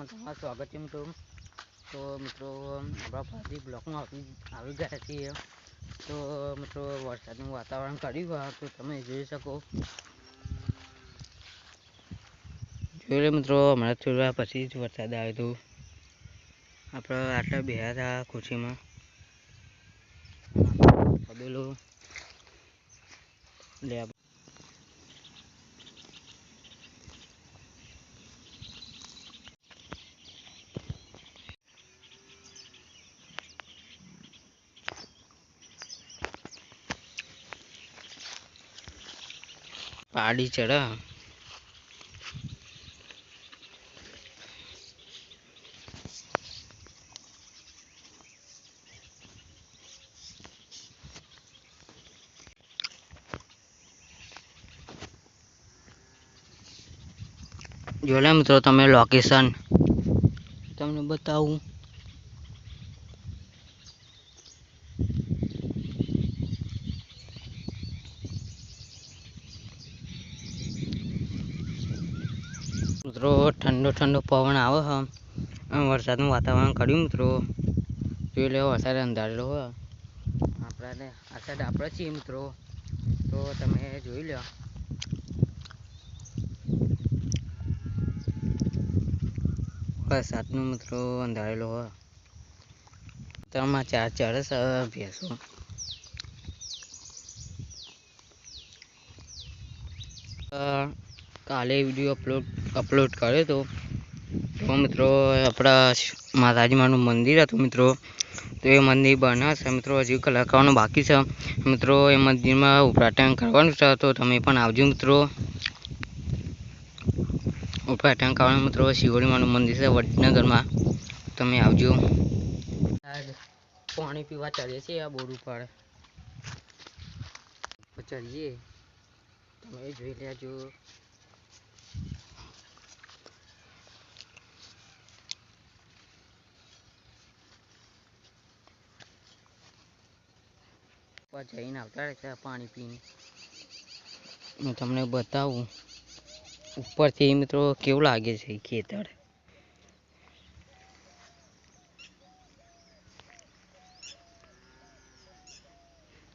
બ્લોકમાં સ્વાગત છે મિત્રો. તો મિત્રો, આપણા ફરી બ્લોકમાં આવી આવી ગયા છીએ. તો મિત્રો, વરસાદનું વાતાવરણ કર્યું હોય તો તમે જોઈ શકો. જોઈ લો મિત્રો, હમણાં થોડા પછી જ વરસાદ આવ્યો હતો. આપણે આટલા બેહ્યા હતા ખુશીમાં તબેલો લે. પાડી ચડા. જોલે મિત્રો તમે લોકેશન તમને બતાવું. મિત્રો ઠંડો ઠંડો પવન આવે છે વરસાદનું વાતાવરણ કર્યું મિત્રો. જોઈ લે વરસાદ અંધારેલો હોય આપણાને આ આપણે છીએ મિત્રો. તો તમે જોઈ લો વરસાદનું મિત્રો અંધારેલો હોય ત્રણમાં ચાર ચાર છે ભેંસો. અ, કાલે વીડિયો અપલોડ અપલોડ કર્યો હતો તો મિત્રો, આપણા માતાજીમાનું મંદિર હતું મિત્રો. તો એ મંદિર બનાવશે મિત્રો, હજી કલર બાકી છે. મિત્રો, એ મંદિરમાં ઉપરાટન કરવાનું છે, તો તમે પણ આવજો મિત્રો. ઉપરાટન કરવાનું મિત્રો શિવડીમાનું મંદિર છે વડનગરમાં. તમે આવજો. પાણી પીવા ચડીએ છીએ આ બોર ઉપર. ચડીએ. તમે જોઈ લેજો જઈને આવતા રહેતા પાણી પીને. હું તમને બતાવું, ઉપરથી મિત્રો કેવું લાગે છે ખેતર?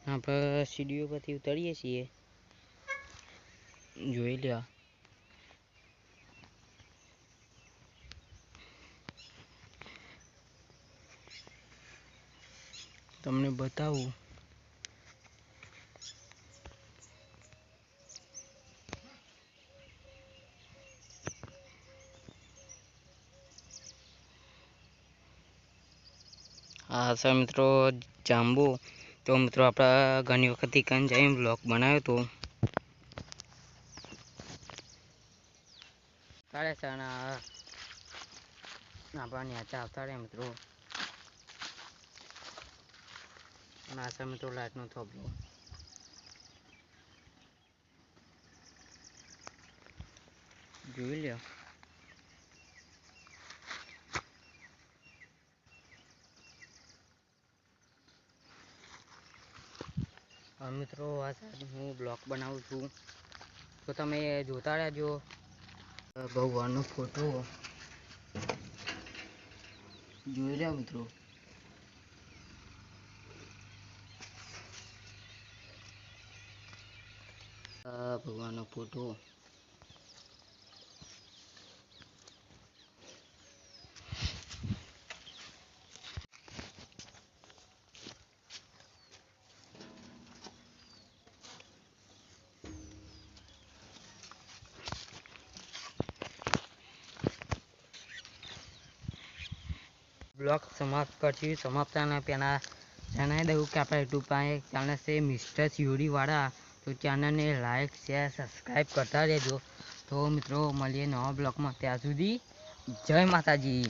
આપણે સીડીઓ પરથી ઉતરીએ છીએ. જોઈ લ્યો. તમને બતાવું આ છે મિત્રો, જાંબુ. તો મિત્રો, આપણે ઘણી વખતથી કંઈ જઈને બ્લોગ બનાવ્યો હતો. કાલે છે અને આવતા રહ્યા મિત્રો. અને આ છે મિત્રો લાઈટનો થોભલો. જોઈ લ્યો. મિત્રો, આ સાઈડ હું બ્લોગ બનાવું છું. તો તમે જોતા રહેજો. ભગવાનનો ફોટો. જોઈ રહ્યા મિત્રો. ભગવાનનો ફોટો. બ્લોગ સમાપ્ત કરશું. સમાપ્ત પહેલાં જણાવી દઉં કે આપણા યુટ્યુબ પાસે ચેનલ છે મિસ્ટર સિયોડીવાળા તો ચેનલને લાઈક શેર સબસ્ક્રાઈબ કરતા રહેજો. તો મિત્રો, મળીએ નવા બ્લોગમાં. ત્યાં સુધી જય માતાજી.